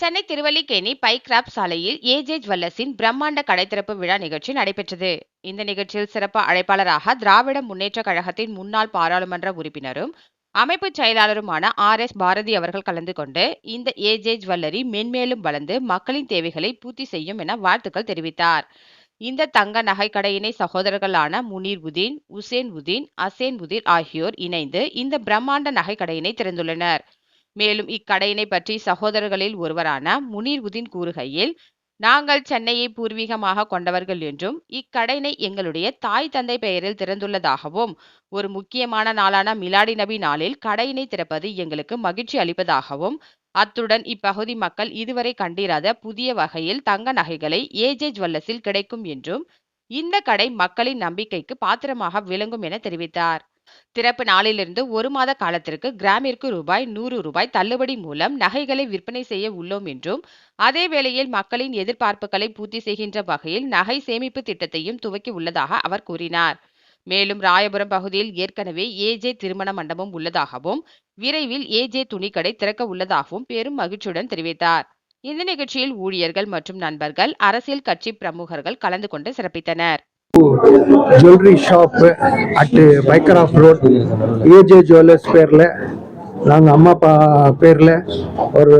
சென்னை திருவல்லிக்கேணி பைக்ராப் சாலையில் ஏஜே ஜுவல்லர்ஸின் பிரம்மாண்ட கடை திறப்பு விழா நிகழ்ச்சி நடைபெற்றது. இந்த நிகழ்ச்சியில் சிறப்பு அழைப்பாளராக திராவிட முன்னேற்ற கழகத்தின் முன்னாள் பாராளுமன்ற உறுப்பினரும் அமைப்பு செயலாளருமான ஆர் எஸ் பாரதி அவர்கள் கலந்து கொண்டு இந்த ஏஜே ஜுவல்லரி மென்மேலும் வளர்ந்து மக்களின் தேவைகளை பூர்த்தி செய்யும் என வாழ்த்துக்கள் தெரிவித்தார். இந்த தங்க நகைக்கடையினை சகோதரர்களான முனீர் உதீன் உசேன் உதீன் அசேன் உதீர் ஆகியோர் இணைந்து இந்த பிரம்மாண்ட நகைக்கடையினை திறந்துள்ளனர். மேலும் இக்கடையினை பற்றி சகோதரர்களில் ஒருவரான முனீர் உதீன் கூறுகையில் நாங்கள் சென்னையை பூர்வீகமாக கொண்டவர்கள் என்றும் இக்கடையினை எங்களுடைய தாய் தந்தை பெயரில் திறந்துள்ளதாகவும் ஒரு முக்கியமான நாளான மிலாடி நபி நாளில் கடையினை திறப்பது எங்களுக்கு மகிழ்ச்சி அளிப்பதாகவும் அத்துடன் இப்பகுதி மக்கள் இதுவரை கண்டிராத புதிய வகையில் தங்க நகைகளை ஏஜே ஜுவல்லர்ஸில் கிடைக்கும் என்றும் இந்த கடை மக்களின் நம்பிக்கைக்கு பாத்திரமாக விளங்கும் என தெரிவித்தார். திறப்பு நாளிலிருந்து ஒரு மாத காலத்திற்கு கிராமிற்கு ரூபாய் நூறு ரூபாய் தள்ளுபடி மூலம் நகைகளை விற்பனை செய்ய உள்ளோம் என்றும் அதே வேளையில் மக்களின் எதிர்பார்ப்புகளை பூர்த்தி செய்கின்ற வகையில் நகை சேமிப்பு திட்டத்தையும் துவக்கி உள்ளதாக அவர் கூறினார். மேலும் ராயபுரம் பகுதியில் ஏற்கனவே ஏஜே திருமண மண்டபம் உள்ளதாகவும் விரைவில் ஏஜே துணிக்கடை திறக்க உள்ளதாகவும் பெரும் மகிழ்ச்சியுடன் தெரிவித்தார். இந்த நிகழ்ச்சியில் ஊழியர்கள் மற்றும் நண்பர்கள் அரசியல் கட்சி பிரமுகர்கள் கலந்து கொண்டு சிறப்பித்தனர். Jewellery shop at Pycroft road AJ jewellers பேரில் நாங்கள் அம்மா அப்பா பேரில் ஒரு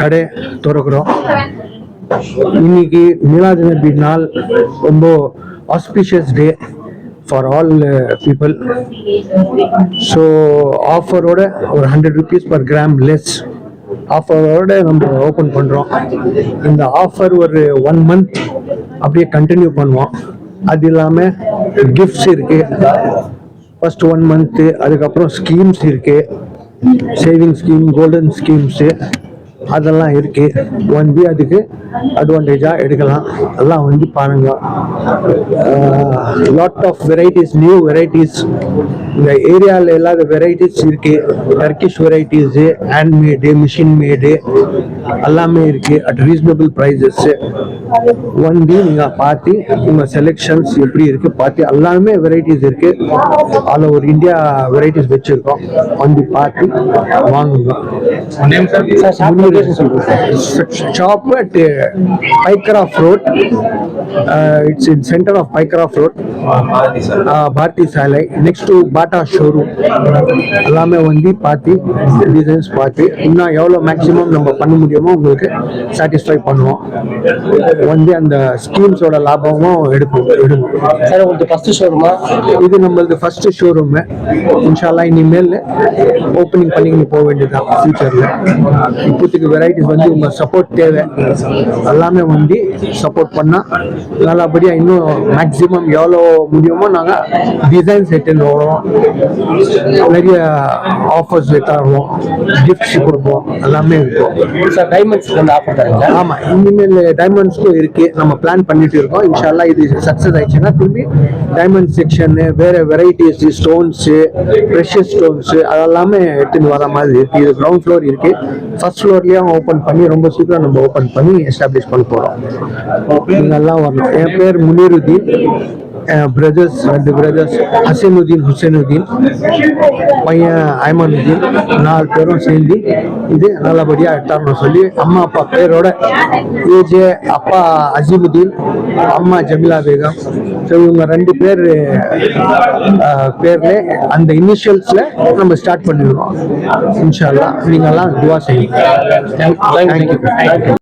கடை திறக்கிறோம். இன்னைக்கு மிலாது நபி நாள் ரொம்ப auspicious day for all people so ஆஃபரோட ஒரு hundred rupees per gram less ஆஃபரோட நம்ம ஓப்பன் பண்ணுறோம் இந்த ஆஃபர் ஒரு ஒன் மந்த் அப்படியே கண்டினியூ பண்ணுவோம். அது இல்லாமல் கிஃப்ட்ஸ் இருக்கு ஃபர்ஸ்ட் ஒன் மந்த்து அதுக்கப்புறம் ஸ்கீம்ஸ் இருக்கு சேவிங் ஸ்கீம் கோல்டன் ஸ்கீம்ஸு அதெல்லாம் இருக்கு. வந்து அதுக்கு அட்வான்டேஜாக எடுக்கலாம். எல்லாம் வந்து பாருங்க. Lot of varieties new varieties இந்த ஏரியாவில் இல்லாத வெரைட்டிஸ் இருக்கு. Turkish varieties handmade machine made எல்லாமே இருக்கு அட் ரீசனபிள் ப்ரைஸஸ் வந்து நீங்கள் பார்த்து உங்கள் செலெக்ஷன்ஸ் எப்படி இருக்கு பார்த்து எல்லாமே வெரைட்டிஸ் இருக்கு. ஆல் ஓவர் இந்தியா வெரைட்டிஸ் வச்சிருக்கோம். வந்து பார்த்து வாங்குங்க. Shop at Pycroft road it's in centre of Pycroft road Bharathi சாலை நெக்ஸ்ட் டு பாட்டா ஷோரூம் எல்லாமே வந்து பார்த்து டிசைன்ஸ் பார்த்து இன்னும் எவ்வளோ மேக்ஸிமம் நம்ம பண்ண முடியுமோ உங்களுக்கு சாட்டிஸ்ஃபை பண்ணுவோம். வந்து அந்த ஸ்கீம்ஸோட லாபமும் எடுப்போம் எடுப்போம். சார் உங்களுக்கு ஃபர்ஸ்ட் ஷோரூமா இது நம்மளது ஃபர்ஸ்ட் ஷோரூம் இன்ஷால்லா இனிமேல் ஓப்பனிங் பண்ணிக்கிட்டு போக வேண்டியதுதான் ஃபியூச்சரில் இப்போதைக்கு வெரைட்டிஸ் வந்து உங்க சப்போர்ட் தேவை. எல்லாமே வந்து சப்போர்ட் பண்ணால் நல்லபடியாக இன்னும் மேக்ஸிமம் எவ்வளோ முடியுமோ நாங்கள் டிசைன்ஸ் எடுத்துன்னு வரோம். நிறைய ஆஃபர்ஸ் தருவோம் கிஃப்ட்ஸ் கொடுப்போம். எல்லாமே இருக்கும். சார் டைமண்ட்ஸ் வந்து ஆஃபர் தரீங்களா? ஆமா இனிமேல் டைமண்ட்ஸ்க்கும் இருக்கு. நம்ம பிளான் பண்ணிட்டு இருக்கோம். இன்ஷால்லா இது சக்சஸ் ஆயிடுச்சுன்னா திரும்பி டைமண்ட் செக்ஷன் வேற வெரைட்டிஸ் ஸ்டோன்ஸ் ப்ரெஷஸ் ஸ்டோன்ஸ் அதெல்லாமே எடுத்துன்னு வர மாதிரி இருக்கு. இது கிரவுண்ட் ஃப்ளோர் இருக்கு. ஃபர்ஸ்ட் ஃப்ளோர்லயும் ஓப்பன் பண்ணி ரொம்ப சீக்கிரம் நம்ம ஓப்பன் பண்ணி எஸ்டாப்ளிஷ் பண்ண போறோம். நீங்க எல்லாம் வரணும். என் பேர் முனீருதீன். பிரதர்ஸ் ரெண்டு பிரதர்ஸ் ஹசீனுதீன் ஹுசைனுதீன் பையன் ஐமானுதீன் நாலு பேரும் சேர்ந்து இது நல்லபடியாக எடுத்தாரணும் சொல்லி அம்மா அப்பா பேரோட ஏஜே அப்பா அசீமுதீன் அம்மா ஜமிலா பேகம் ஸோ இவங்க ரெண்டு பேர் பேர்ல அந்த இனிஷியல்ஸ்ல நம்ம ஸ்டார்ட் பண்ணிடுவோம் இன்ஷால்லா நீங்கெல்லாம் துவா செய்யுங்க. தேங்க்யூ